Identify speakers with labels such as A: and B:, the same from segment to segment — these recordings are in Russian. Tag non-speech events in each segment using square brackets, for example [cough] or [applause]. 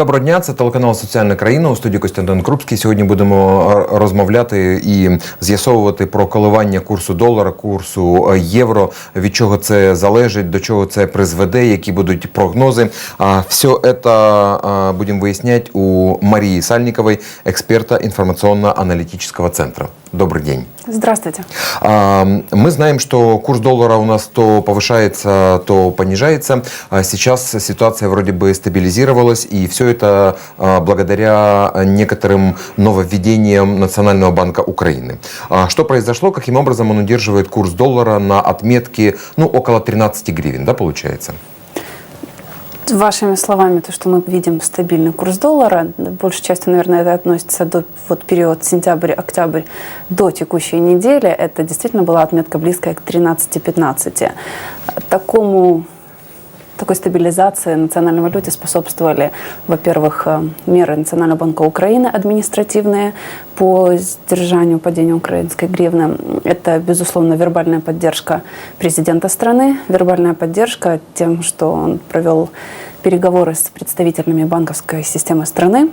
A: Доброго дня, це телеканал Соціальна країна у студії Костянтин Крупський. Сьогодні будемо е, розмовляти і з'ясовувати про коливання курсу долара, курсу е, євро, від чого це залежить, до чого це призведе, які будуть прогнози. А все это будемо виясняти у Марії Сальникової, експерта інформаційно-аналітичного центру. Добрый день.
B: Здравствуйте.
A: А, Мы знаем, что курс доллара у нас то повышается, то понижается. А Сейчас ситуация вроде бы стабилизировалась, и все это а, благодаря некоторым нововведениям Национального банка Украины. Что произошло? Каким образом он удерживает курс доллара на отметке ну, около 13 гривен, да, получается?
B: Вашими словами, то, что мы видим стабильный курс доллара, большей частью, наверное, это относится до вот период сентябрь-октябрь до текущей недели, это действительно была отметка близкая к 13-15. Такому такой стабилизации национальной валюте способствовали, во-первых, э, меры Национального банка Украины административные по сдержанию падения украинской гривны. Это, безусловно, вербальная поддержка президента страны, вербальная поддержка тем, что он провел переговоры с представителями банковской системы страны,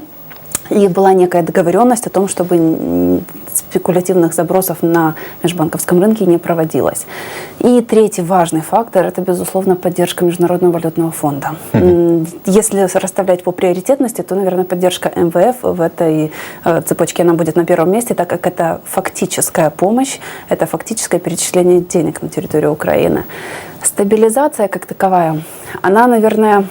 B: и была некая договоренность о том, чтобы спекулятивных забросов на межбанковском рынке не проводилось. И третий важный фактор – это, безусловно, поддержка Международного валютного фонда. Mm-hmm. Если расставлять по приоритетности, то, наверное, поддержка МВФ в этой э, цепочке она будет на первом месте, так как это фактическая помощь, это фактическое перечисление денег на территорию Украины. Стабилизация как таковая, она, наверное,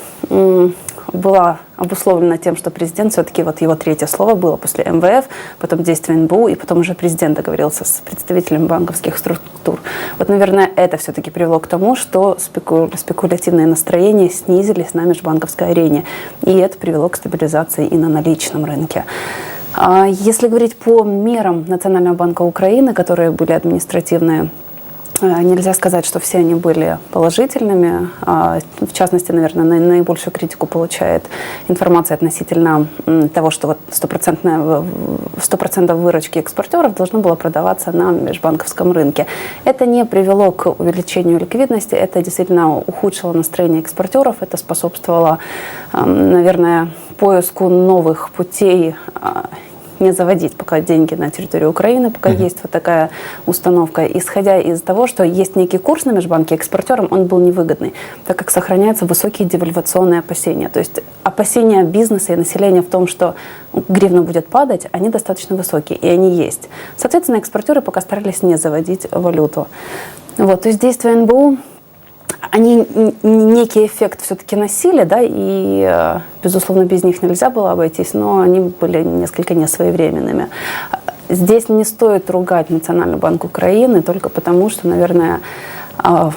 B: была обусловлена тем, что президент все-таки, вот его третье слово было после МВФ, потом действие НБУ, и потом уже президент договорился с представителями банковских структур. Вот, наверное, это все-таки привело к тому, что спеку... спекулятивные настроения снизились на межбанковской арене, и это привело к стабилизации и на наличном рынке. А если говорить по мерам Национального банка Украины, которые были административные нельзя сказать, что все они были положительными. А, в частности, наверное, наибольшую критику получает информация относительно того, что вот стопроцентная 100% выручки экспортеров должно было продаваться на межбанковском рынке. Это не привело к увеличению ликвидности, это действительно ухудшило настроение экспортеров, это способствовало, наверное, поиску новых путей а, не заводить пока деньги на территорию Украины, пока mm-hmm. есть вот такая установка, исходя из того, что есть некий курс на межбанке экспортерам, он был невыгодный, так как сохраняются высокие девальвационные опасения. То есть опасения бизнеса и населения в том, что гривна будет падать, они достаточно высокие, и они есть. Соответственно, экспортеры пока старались не заводить валюту. Вот, то есть действия НБУ они некий эффект все-таки носили, да, и, э, безусловно, без них нельзя было обойтись, но они были несколько несвоевременными. Здесь не стоит ругать Национальный банк Украины только потому, что, наверное, э,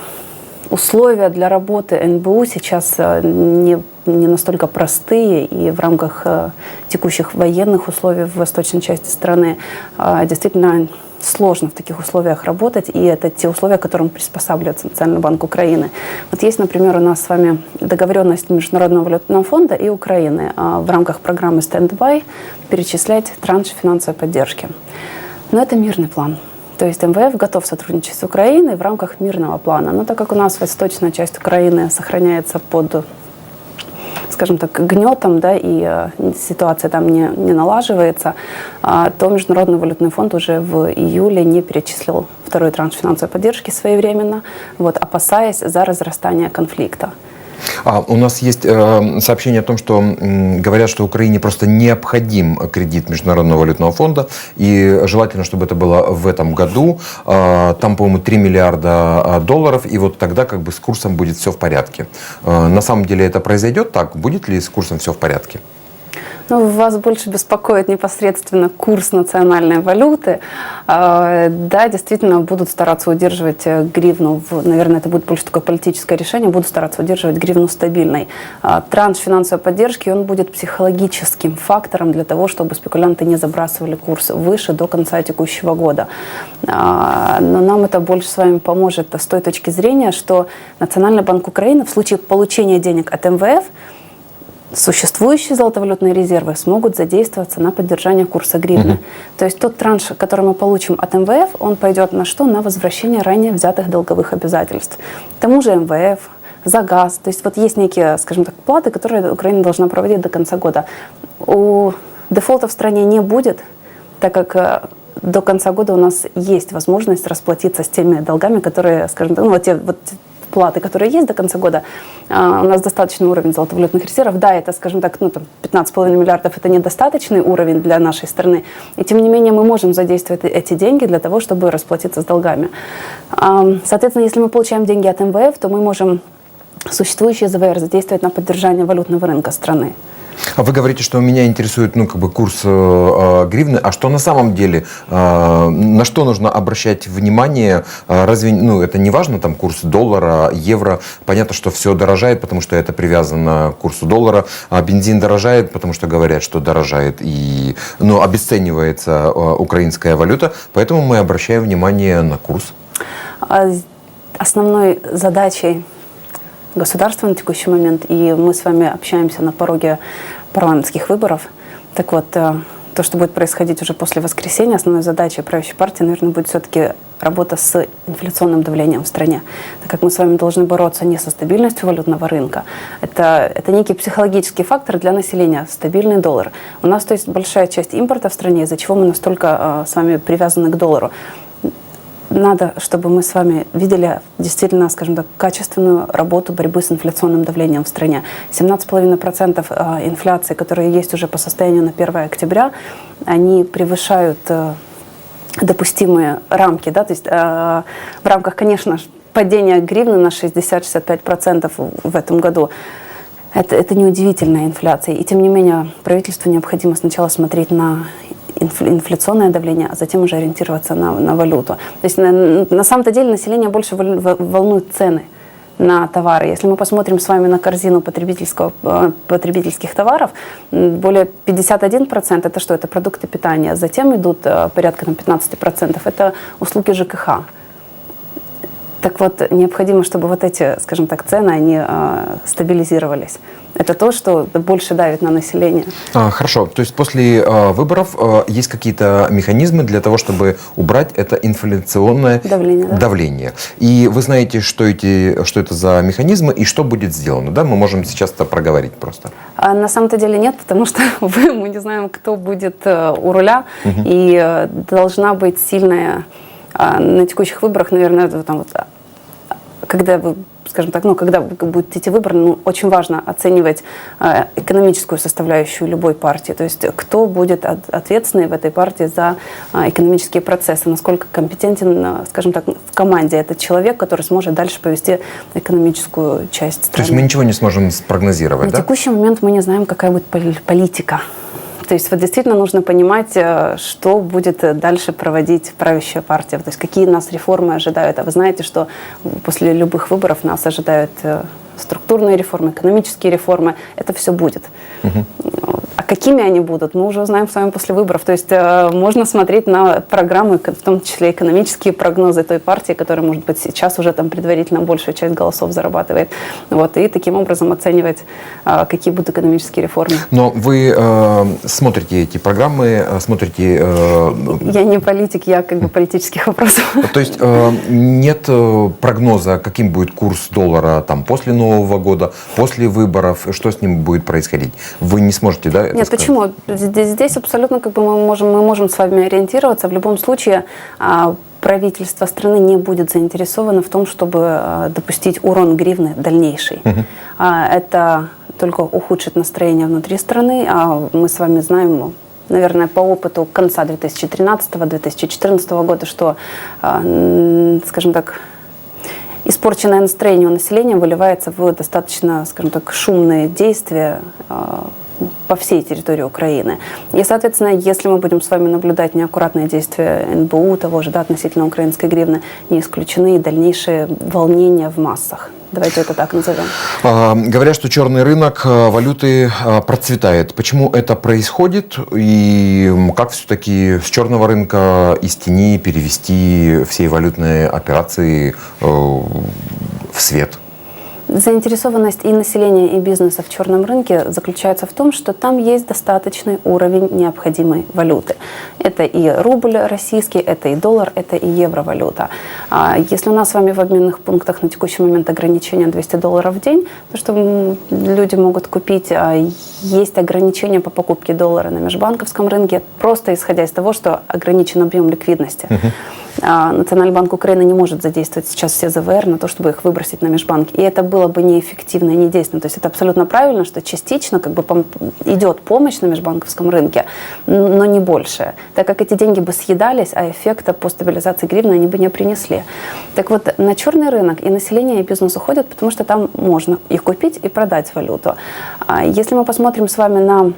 B: условия для работы НБУ сейчас э, не, не настолько простые, и в рамках текущих военных условий в восточной части страны действительно сложно в таких условиях работать, и это те условия, которым приспосабливается Национальный банк Украины. Вот есть, например, у нас с вами договоренность Международного валютного фонда и Украины а, в рамках программы «Стендбай» перечислять транши финансовой поддержки. Но это мирный план. То есть МВФ готов сотрудничать с Украиной в рамках мирного плана. Но так как у нас восточная часть Украины сохраняется под скажем так, гнетом, да, и э, ситуация там не, не налаживается, э, то Международный валютный фонд уже в июле не перечислил второй транш финансовой поддержки своевременно, вот, опасаясь за разрастание конфликта.
A: А, у нас есть э, сообщение о том, что э, говорят, что Украине просто необходим кредит Международного валютного фонда, и желательно, чтобы это было в этом году. Э, там, по-моему, 3 миллиарда а, долларов, и вот тогда как бы с курсом будет все в порядке. Э, на самом деле это произойдет так? Будет ли с курсом все в порядке?
B: Ну, вас больше беспокоит непосредственно курс национальной валюты. А, да, действительно, будут стараться удерживать э, гривну, наверное, это будет больше такое политическое решение, будут стараться удерживать гривну стабильной. А, транш финансовой поддержки, он будет психологическим фактором для того, чтобы спекулянты не забрасывали курс выше до конца текущего года. А, но нам это больше с вами поможет с той точки зрения, что Национальный банк Украины в случае получения денег от МВФ существующие золотовалютные резервы смогут задействоваться на поддержание курса гривны. Угу. То есть тот транш, который мы получим от МВФ, он пойдет на что? На возвращение ранее взятых долговых обязательств. К тому же МВФ, за газ. То есть вот есть некие, скажем так, платы, которые Украина должна проводить до конца года. У дефолта в стране не будет, так как э, до конца года у нас есть возможность расплатиться с теми долгами, которые, скажем так, ну вот те вот платы, которые есть до конца года, а, у нас достаточный уровень золотовалютных резервов. Да, это, скажем так, ну, там, 15,5 миллиардов – это недостаточный уровень для нашей страны. И тем не менее мы можем задействовать эти деньги для того, чтобы расплатиться с долгами. А, Соответственно, если мы получаем деньги от МВФ, то мы можем существующие ЗВР задействовать на поддержание валютного рынка страны.
A: А вы говорите, что меня интересует ну, как бы курс э, э, гривны. А что на самом деле, э, на что нужно обращать внимание? Э, Разве ну, это не важно, там, курс доллара, евро? Понятно, что все дорожает, потому что это привязано к курсу доллара. А бензин дорожает, потому что говорят, что дорожает. И ну, обесценивается э, украинская валюта. Поэтому мы обращаем внимание на курс.
B: А Основной задачей государства на текущий момент, и мы с вами общаемся на пороге парламентских выборов. Так вот, э, то, что будет происходить уже после воскресенья, основной задачей правящей партии, наверное, будет все-таки работа с инфляционным давлением в стране. Так как мы с вами должны бороться не со стабильностью валютного рынка, это, это некий психологический фактор для населения, стабильный доллар. У нас, то есть, большая часть импорта в стране, из-за чего мы настолько э, с вами привязаны к доллару надо, чтобы мы с вами видели действительно, скажем так, качественную работу борьбы с инфляционным давлением в стране. 17,5% э, инфляции, которые есть уже по состоянию на 1 октября, они превышают э, допустимые рамки. Да? То есть э, в рамках, конечно, падения гривны на 60-65% в этом году это, это неудивительная инфляция. И тем не менее правительству необходимо сначала смотреть на инфляционное давление, а затем уже ориентироваться на, на валюту. То есть на, на самом-то деле население больше волнует цены на товары. Если мы посмотрим с вами на корзину потребительского, э, потребительских товаров, более 51% это что? Это продукты питания. Затем идут э, порядка там, 15% это услуги ЖКХ. Так вот, необходимо, чтобы вот эти, скажем так, цены, они э, стабилизировались. Это то, что больше давит на население.
A: А, хорошо. То есть после э, выборов э, есть какие-то механизмы для того, чтобы убрать это инфляционное
B: давление. Да?
A: давление. И вы знаете, что, эти, что это за механизмы и что будет сделано. Да? Мы можем сейчас это проговорить просто.
B: А на самом-то деле нет, потому что [laughs] мы не знаем, кто будет э, у руля. Угу. И э, должна быть сильная а на текущих выборах, наверное, там вот, когда вы скажем так, ну, когда будут эти выборы, ну, очень важно оценивать э, экономическую составляющую любой партии. То есть кто будет от, ответственный в этой партии за э, экономические процессы, насколько компетентен, э, скажем так, в команде этот человек, который сможет дальше повести экономическую часть страны.
A: То есть мы ничего не сможем спрогнозировать,
B: На
A: да?
B: текущий момент мы не знаем, какая будет политика то есть вот действительно нужно понимать, э, что будет э, дальше проводить правящая партия, то есть какие нас реформы ожидают. А вы знаете, что после любых выборов нас ожидают э, структурные реформы, экономические реформы. Это все будет. Угу. Какими они будут, мы уже узнаем с вами после выборов. То есть э, можно смотреть на программы, в том числе экономические прогнозы той партии, которая, может быть, сейчас уже там предварительно большую часть голосов зарабатывает. Вот, и таким образом оценивать, э, какие будут экономические реформы.
A: Но вы э, смотрите эти программы, э, смотрите... Э,
B: я не политик, я как бы политических вопросов.
A: То есть э, нет прогноза, каким будет курс доллара там после Нового года, после выборов, что с ним будет происходить? Вы не сможете, да?
B: Нет, сказать? почему? Здесь, здесь абсолютно как бы мы можем, мы можем с вами ориентироваться. В любом случае а, правительство страны не будет заинтересовано в том, чтобы а, допустить урон гривны дальнейший. Угу. Это только ухудшит настроение внутри страны. А мы с вами знаем наверное, по опыту конца 2013-2014 года, что, скажем так, испорченное настроение у населения выливается в достаточно, скажем так, шумные действия по всей территории Украины. И, соответственно, если мы будем с вами наблюдать неаккуратные действия НБУ, того же, да, относительно украинской гривны, не исключены и дальнейшие волнения в массах. Давайте это так назовем.
A: А, говорят, что черный рынок а, валюты а, процветает. Почему это происходит и как все-таки с черного рынка из тени перевести все валютные операции э, в свет?
B: Заинтересованность и населения, и бизнеса в черном рынке заключается в том, что там есть достаточный уровень необходимой валюты. Это и рубль российский, это и доллар, это и евровалюта. А если у нас с вами в обменных пунктах на текущий момент ограничение 200 долларов в день, то что люди могут купить, а есть ограничения по покупке доллара на межбанковском рынке, просто исходя из того, что ограничен объем ликвидности. А Национальный банк Украины не может задействовать сейчас все ЗВР на то, чтобы их выбросить на межбанк. И это было бы неэффективно и недейственно. То есть это абсолютно правильно, что частично как бы идет помощь на межбанковском рынке, но не больше. Так как эти деньги бы съедались, а эффекта по стабилизации гривны они бы не принесли. Так вот, на черный рынок и население, и бизнес уходят, потому что там можно их купить и продать валюту. А Если мы посмотрим с вами на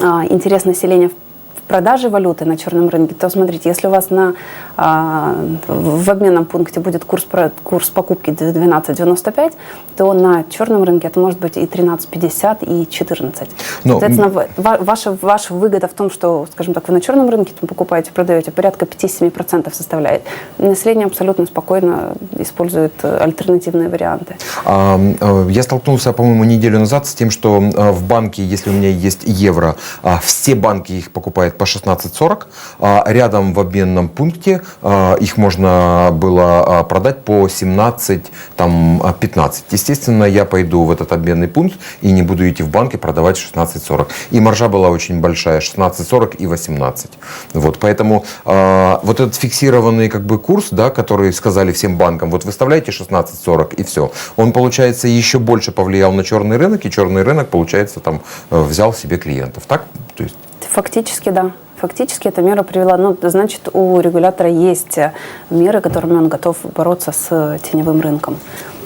B: а, интерес населения в продаже валюты на черном рынке, то смотрите, если у вас на, а, в обменном пункте будет курс, курс покупки 12,95, то на черном рынке это может быть и 13,50, и 14.
A: Но,
B: Соответственно, ва- ва- ваша, ваша выгода в том, что, скажем так, вы на черном рынке там покупаете, продаете, порядка 5-7% составляет. Население абсолютно спокойно использует э, альтернативные варианты.
A: А, э, Я столкнулся, по-моему, неделю назад с тем, что в банке, если у меня есть евро, а, все банки их покупают по 16.40, а рядом в обменном пункте а, их можно было а, продать по 17, там, а, 15. Естественно, я пойду в этот обменный пункт и не буду идти в банк и продавать 16.40. И маржа была очень большая, 16.40 и 18. Вот, поэтому вот этот фиксированный как бы курс, да, который сказали всем банкам, вот выставляйте 16.40 и все. Он, получается, еще больше повлиял на черный рынок, и черный рынок, получается, там э, взял себе клиентов. Так? То есть,
B: Фактически, да. Фактически эта мера привела, ну, значит, у регулятора есть э, меры, которыми он готов бороться с теневым рынком.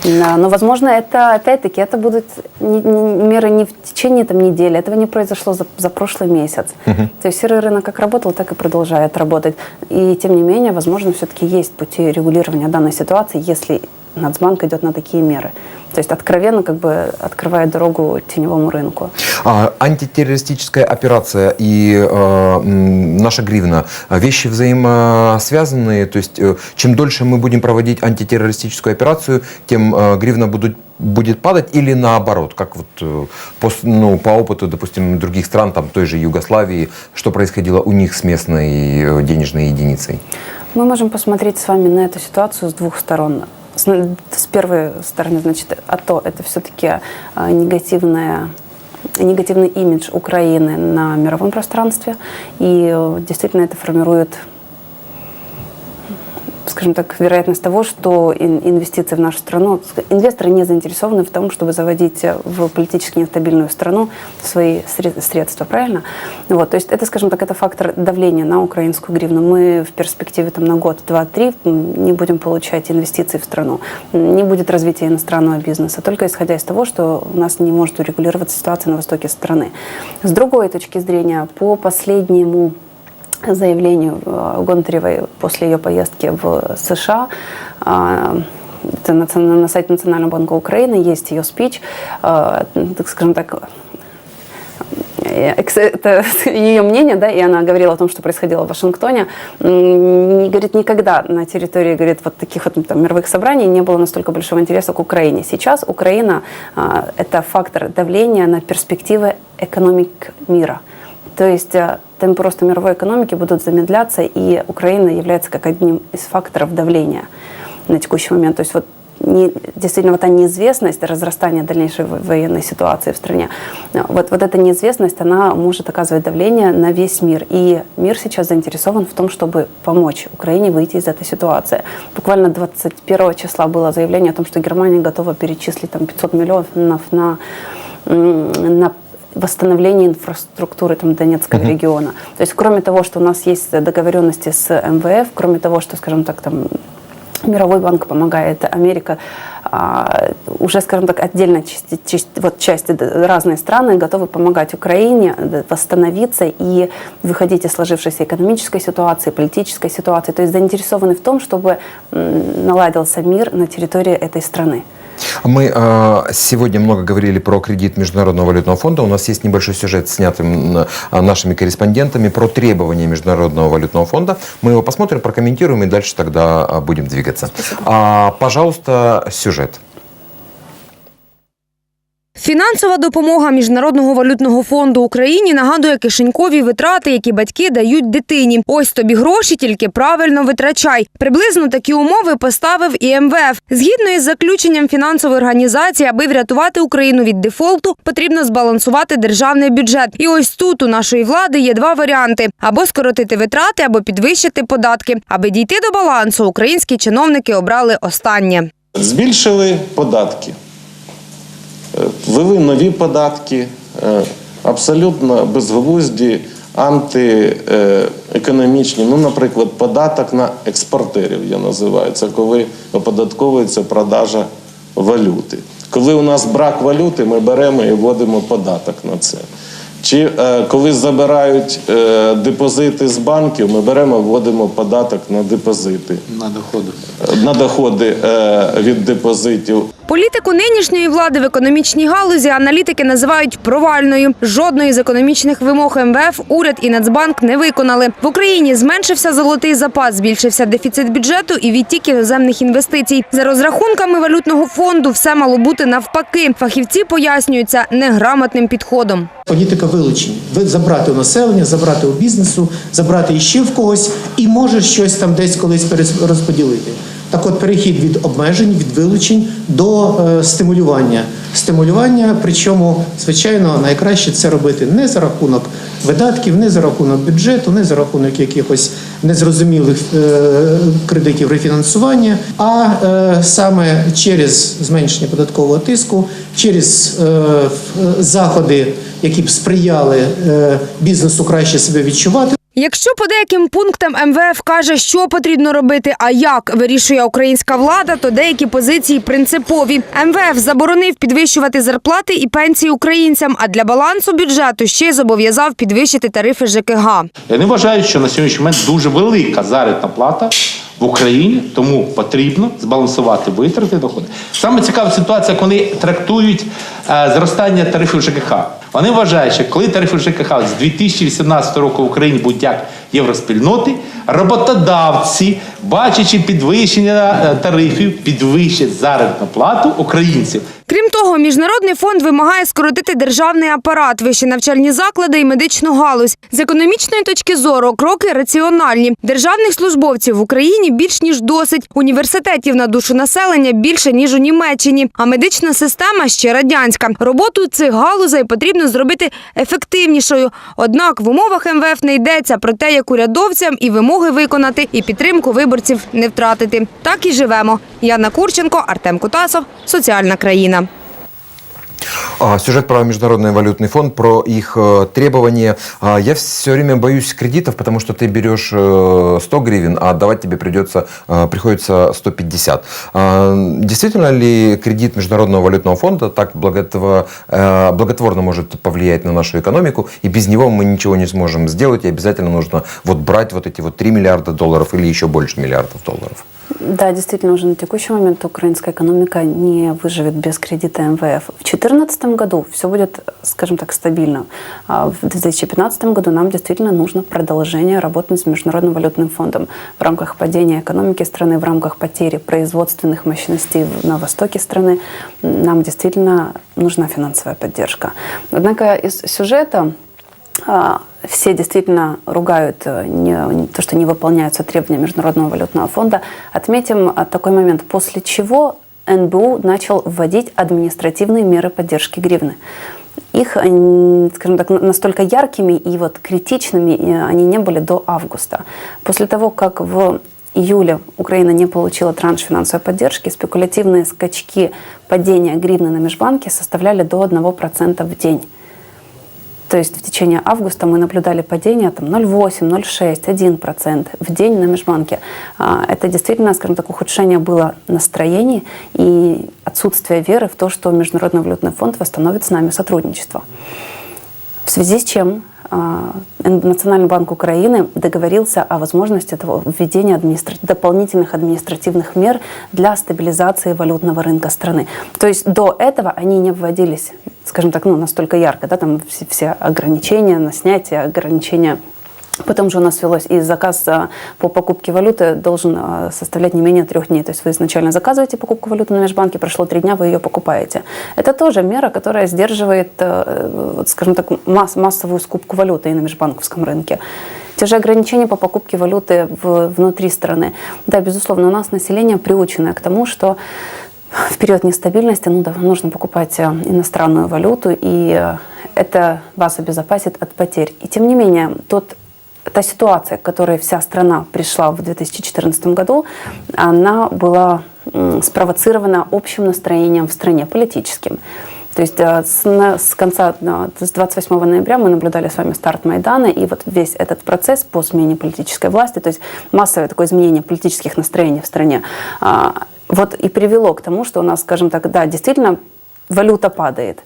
B: Но, возможно, это, опять-таки, это будут не- не- меры не в течение там, недели, этого не произошло за, за прошлый месяц. То есть серый рынок как работал, так и продолжает работать. И, тем не менее, возможно, все-таки есть пути регулирования данной ситуации, если Нацбанк идет на такие меры. То есть откровенно как бы открывает дорогу теневому рынку.
A: А, антитеррористическая операция и э, наша гривна а, вещи взаимосвязанные. То есть э, чем дольше мы будем проводить антитеррористическую операцию, тем э, гривна будут будет падать или наоборот, как вот э, по, ну, по опыту, допустим, других стран, там той же Югославии, что происходило у них с местной э, денежной единицей?
B: Мы можем посмотреть с вами на эту ситуацию с двух сторон. С, первой стороны, значит, АТО – это все-таки негативная негативный имидж Украины на мировом пространстве, и э, действительно это формирует скажем так, вероятность того, что ин- инвестиции в нашу страну, инвесторы не заинтересованы в том, чтобы заводить в политически нестабильную страну свои сре- средства, правильно? Вот, то есть это, скажем так, это фактор давления на украинскую гривну. Мы в перспективе там, на год, два, три не будем получать инвестиции в страну, не будет развития иностранного бизнеса, только исходя из того, что у нас не может урегулироваться ситуация на востоке страны. С другой точки зрения, по последнему заявлению э, Гонтаревой после ее поездки в США. а, это на, сайте Национального банка Украины есть ее спич, э, так скажем так, э, это [laughs] ее мнение, да, и она говорила о том, что происходило в Вашингтоне. М, Говорит, никогда на территории, говорит, вот таких вот там, мировых собраний не было настолько большого интереса к Украине. Сейчас Украина а, это фактор давления на перспективы экономик мира. То есть э, темпы роста мировой экономики будут замедляться, и Украина является как одним из факторов давления на текущий момент. То есть вот не- действительно вот та неизвестность разрастания дальнейшей во- военной ситуации в стране, вот, вот эта неизвестность, она может оказывать давление на весь мир. И мир сейчас заинтересован в том, чтобы помочь Украине выйти из этой ситуации. Буквально 21 числа было заявление о том, что Германия готова перечислить там, 500 миллионов на, на восстановление инфраструктуры там, Донецкого региона. То есть кроме того, что у нас есть договоренности с МВФ, кроме того, что, скажем так, там Мировой банк помогает, Америка, а, уже, скажем так, отдельно части, части- вот части разные страны готовы помогать Украине восстановиться и выходить из сложившейся экономической ситуации, политической ситуации. То есть заинтересованы в том, чтобы наладился мир на территории этой страны.
A: Мы э, сегодня много говорили про кредит Международного валютного фонда. У нас есть небольшой сюжет, снятый э, нашими корреспондентами про требования Международного валютного фонда. Мы его посмотрим, прокомментируем и дальше тогда э, будем двигаться. А, пожалуйста, сюжет.
C: Фінансова допомога Міжнародного валютного фонду Україні нагадує кишенькові витрати, які батьки дають дитині. Ось тобі гроші, тільки правильно витрачай. Приблизно такі умови поставив і МВФ. Згідно із заключенням фінансової організації, аби врятувати Україну від дефолту, потрібно збалансувати державний бюджет. І ось тут у нашої влади є два варіанти: або скоротити витрати, або підвищити податки. Аби дійти до балансу, українські чиновники обрали останнє.
D: Збільшили податки, ввели нові податки, е, абсолютно безглузді, антиекономічні. Ну, наприклад, податок на експортерів я називаю. Це коли оподатковується продажа валюти. Коли у нас брак валюти, ми беремо і вводимо податок на це. Чи е, коли забирають е, депозити з банків, ми беремо вводимо податок на депозити,
E: на доходи.
D: на доходи е, від депозитів.
C: Політику нинішньої влади в економічній галузі аналітики називають провальною. Жодної з економічних вимог МВФ уряд і Нацбанк не виконали. В Україні зменшився золотий запас, збільшився дефіцит бюджету і відтік іноземних інвестицій. За розрахунками валютного фонду, все мало бути навпаки. Фахівці пояснюються неграмотним підходом.
F: Політика вилучень. Ви забрати у населення, забрати у бізнесу, забрати іще в когось і може щось там десь колись перерозподілити. Так от перехід від обмежень, від вилучень до е, стимулювання. Стимулювання, причому, звичайно, найкраще це робити не за рахунок видатків, не за рахунок бюджету, не за рахунок якихось незрозумілих е, кредитів рефінансування, а е, саме через зменшення податкового тиску, через заходи, які б сприяли бізнесу краще себе відчувати.
C: Якщо по деяким пунктам МВФ каже, що потрібно робити, а як вирішує українська влада, то деякі позиції принципові. МВФ заборонив підвищувати зарплати і пенсії українцям, а для балансу бюджету ще зобов'язав підвищити тарифи ЖКГ.
E: Вони вважають, що на сьогоднішній момент дуже велика заробітна плата в Україні, тому потрібно збалансувати витрати доходи. Саме цікава ситуація, як вони трактують е, зростання тарифів ЖКХ. Вони вважають, що коли тарифи ЖКХ з 2018 року в Україні будуть як євроспільноти, роботодавці, бачачи підвищення е, тарифів, підвищать заробітну плату українців.
C: Крім того, міжнародний фонд вимагає скоротити державний апарат, вищі навчальні заклади і медичну галузь. З економічної точки зору кроки раціональні. Державних службовців в Україні більш ніж досить. Університетів на душу населення більше ніж у Німеччині. А медична система ще радянська. Роботу цих галузей потрібно зробити ефективнішою. Однак в умовах МВФ не йдеться про те, як урядовцям і вимоги виконати, і підтримку виборців не втратити. Так і живемо. Яна Курченко, Артем Кутасов, соціальна країна.
A: А, Сюжет про Международный валютный фонд, про их э, требования. А, Я все время боюсь кредитов, потому что ты берешь э, 100 гривен, а отдавать тебе придется, э, приходится 150. А, Действительно ли кредит Международного валютного фонда так благотво- э, благотворно может повлиять на нашу экономику, и без него мы ничего не сможем сделать, и обязательно нужно вот брать вот эти вот 3 миллиарда долларов или еще больше миллиардов долларов?
B: Да, действительно, уже на текущий момент украинская экономика не выживет без кредита МВФ. В 2014 году все будет, скажем так, стабильно. А в 2015 году нам действительно нужно продолжение работы с Международным валютным фондом в рамках падения экономики страны, в рамках потери производственных мощностей на востоке страны. Нам действительно нужна финансовая поддержка. Однако из сюжета все действительно ругают э, не- то, что не выполняются требования Международного валютного фонда. Отметим а, такой момент, после чего НБУ начал вводить административные меры поддержки гривны. Их, м, скажем так, на- настолько яркими и вот критичными э, они не были до августа. После того, как в июле Украина не получила транш финансовой поддержки, спекулятивные скачки падения гривны на межбанке составляли до 1% в день. То есть в течение августа мы наблюдали падение там 0,8, 0,6, 1% в день на межбанке. А, Это действительно, скажем так, ухудшение было настроений и отсутствие веры в то, что Международный валютный фонд восстановит с нами сотрудничество. В связи с чем Национальный банк Украины договорился о возможности этого введения администра- дополнительных административных мер для стабилизации валютного рынка страны. То есть до этого они не вводились, скажем так, ну, настолько ярко, да, там все, все ограничения на снятие, ограничения Потом же у нас велось и заказ а, по покупке валюты должен а, составлять не менее трех дней. То есть вы изначально заказываете покупку валюты на межбанке, прошло три дня, вы ее покупаете. Это тоже мера, которая сдерживает, э, скажем так, масс- массовую скупку валюты и на межбанковском рынке. Те же ограничения по покупке валюты в- внутри страны. Да, безусловно, у нас население приученное к тому, что в период нестабильности ну, да, нужно покупать э, иностранную валюту, и э, это вас обезопасит от потерь. И тем не менее, тот, та ситуация, к которой вся страна пришла в 2014 году, она была спровоцирована общим настроением в стране, политическим. То есть э, с конца, э, с 28 ноября мы наблюдали с вами старт Майдана, и вот весь этот процесс по смене политической власти, то есть массовое такое изменение политических настроений в стране, а, вот и привело к тому, что у нас, скажем так, да, действительно валюта падает,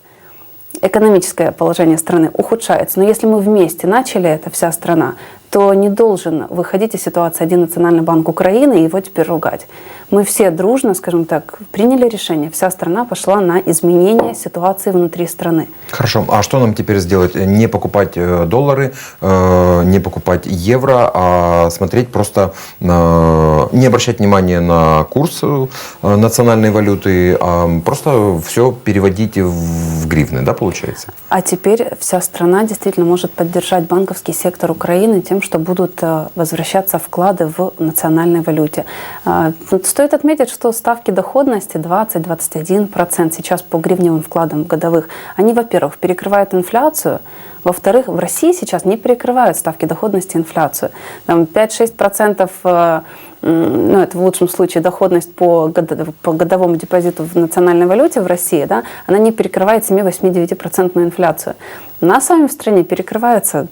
B: экономическое положение страны ухудшается. Но если мы вместе начали, это вся страна, то не должен выходить из ситуации один Национальный банк Украины и его теперь ругать. Мы все дружно, скажем так, приняли решение, вся страна пошла на изменение ситуации внутри страны.
A: Хорошо, а что нам теперь сделать? Не покупать э, доллары, э, не покупать евро, а смотреть просто, на- не обращать внимания на курс э, национальной валюты, а просто все переводить в гривны, да, получается?
B: А теперь вся страна действительно может поддержать банковский сектор Украины тем, что будут э, возвращаться вклады в национальной валюте. А, Стоит отметить, что ставки доходности 20-21% сейчас по гривневым вкладам годовых, они, во-первых, перекрывают инфляцию, во-вторых, в России сейчас не перекрывают ставки доходности инфляцию. Там 5-6% э, ну, это в лучшем случае доходность по, годо- по годовому депозиту в национальной валюте в России, да, она не перекрывает 7-8-9% инфляцию. У нас с вами в стране перекрывается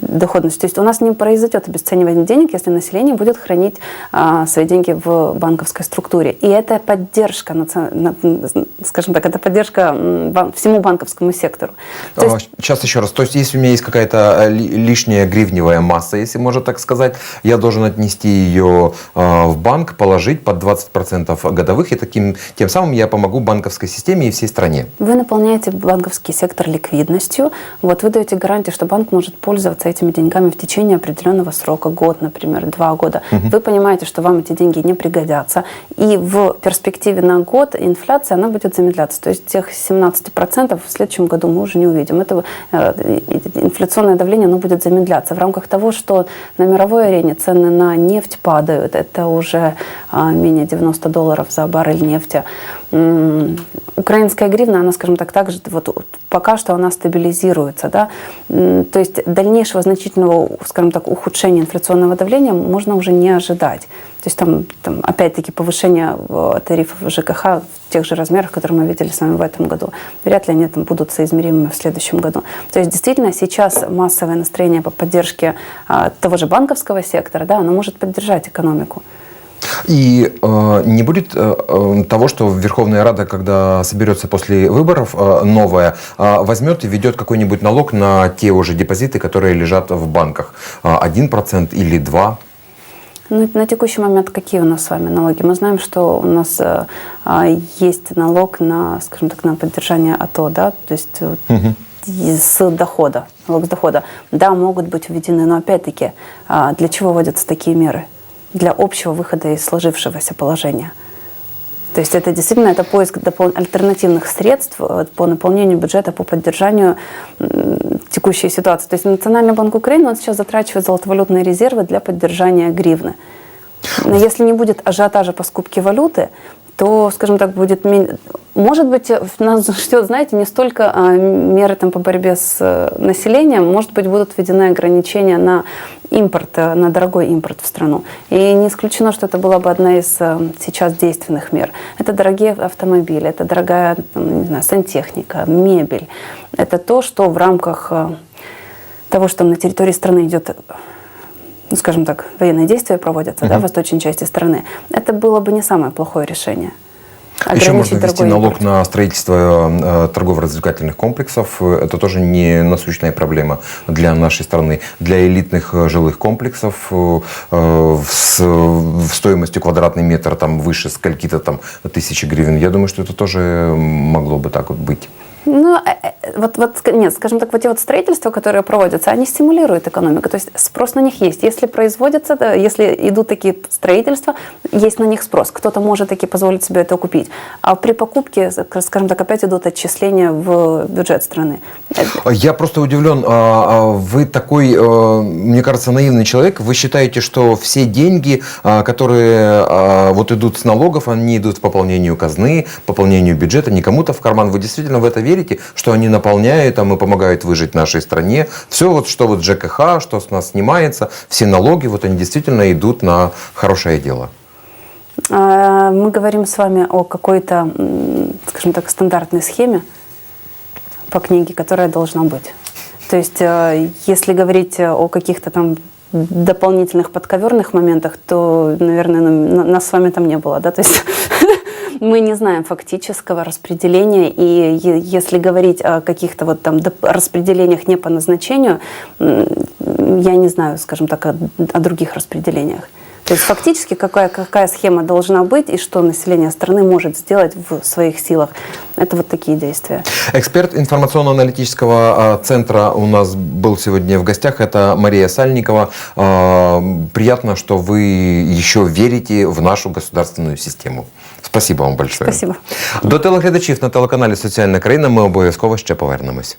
B: доходность. То есть у нас не произойдет обесценивание денег, если население будет хранить а, свои деньги в банковской структуре. И это поддержка, скажем так, это поддержка всему банковскому сектору. То есть
A: А, Сейчас еще раз. То есть, если у меня есть какая-то э, ли- лишняя гривневая масса, если можно так сказать, я должен отнести ее э, в банк, положить под 20% годовых, и таким, тем самым я помогу банковской системе и всей стране.
B: Вы наполняете банковский сектор ликвидностью. Вот вы даете гарантию, что банк может пользоваться этими деньгами в течение определенного срока, год, например, два года. Вы понимаете, что вам эти деньги не пригодятся. И в перспективе на год инфляция, она будет замедляться. То есть тех 17% в следующем году мы уже не увидим. Это э, инфляционное давление, оно будет замедляться в рамках того, что на мировой арене цены на нефть падают. Это уже а, менее 90 долларов за баррель нефти. Украинская гривна, она, скажем так, также вот пока что она стабилизируется, да, то есть дальнейшего значительного, скажем так, ухудшения инфляционного давления можно уже не ожидать. То есть там, там опять-таки повышение э, тарифов ЖКХ в тех же размерах, которые мы видели с вами в этом году, вряд ли они там будут соизмеримыми в следующем году. То есть действительно сейчас массовое настроение по поддержке а, того же банковского сектора, да, оно может поддержать экономику.
A: И э, не будет э, э, того, что Верховная Рада, когда соберется после выборов э, новая, э, возьмет и ведет какой-нибудь налог на те уже депозиты, которые лежат в банках. Э, 1% или 2%.
B: Ну, на текущий момент какие у нас с вами налоги? Мы знаем, что у нас э, а, есть налог на, скажем так, на поддержание АТО, да, то есть э, с дохода, налог с дохода. Да, могут быть введены, но опять-таки, для чего вводятся такие меры? Для общего выхода из сложившегося положения. То есть это действительно это поиск допол- альтернативных средств э, по наполнению бюджета, по поддержанию текущей ситуации. То есть Национальный банк Украины он сейчас затрачивает золотовалютные резервы для поддержания гривны. Но если не будет ажиотажа по скупке валюты, то, скажем так, будет... мен- Может быть, э, нас [laughs] ждет, знаете, не столько а, меры там, по борьбе с э, населением, может быть, будут введены ограничения на импорт, э, на дорогой импорт в страну. И не исключено, что это была бы одна из э, сейчас действенных мер. Это дорогие автомобили, это дорогая там, не знаю, сантехника, мебель. Это то, что в рамках э, того, что на территории страны идет ну, скажем так, военные действия проводятся да, в восточной части страны, это было бы не самое плохое решение.
A: Еще можно ввести налог
B: импорт.
A: на строительство э, торгово-развлекательных комплексов. Это тоже не насущная проблема для нашей страны. Для элитных э, жилых комплексов э, э, с стоимостью квадратный метр там выше скольки-то там тысячи гривен. Я думаю, что это тоже могло бы так вот быть.
B: Ну, э, э, вот, вот, нет, скажем так, вот эти вот строительства, которые проводятся, они стимулируют экономику. То есть спрос на них есть. Если производятся, да, если идут такие строительства, есть на них спрос. Кто-то может таки позволить себе это купить. А при покупке, ск- скажем так, опять идут отчисления в бюджет страны. Э,
A: Я просто удивлен. а, а, Вы такой, э, мне кажется, наивный человек. Вы считаете, что все деньги, а, которые а, вот идут с налогов, они идут в пополнению казны, пополнению бюджета, не кому-то в карман. Вы действительно в это верите, что они наполняют там, и помогают выжить нашей стране? Все, вот, что вот ЖКХ, что с нас снимается, все налоги, вот они действительно идут на хорошее дело.
B: А, Мы говорим с вами о какой-то, скажем так, стандартной схеме по книге, которая должна быть. То есть, э, если говорить о каких-то там дополнительных подковерных моментах, то, наверное, нас с вами там не было, да, то есть [laughs] мы не знаем фактического распределения, и если говорить о каких-то вот там распределениях не по назначению, я не знаю, скажем так, о, о других распределениях. То есть фактически какая, какая схема должна быть и что население страны может сделать в своих силах. Это вот такие действия.
A: Эксперт информационно-аналитического а, центра у нас был сегодня в гостях. Это Мария Сальникова. А, Приятно, что вы еще верите в нашу государственную систему. Спасибо вам большое.
B: Спасибо.
A: До телеглядачів на телеканалі Соціальна країна ми обов'язково ще повернемось.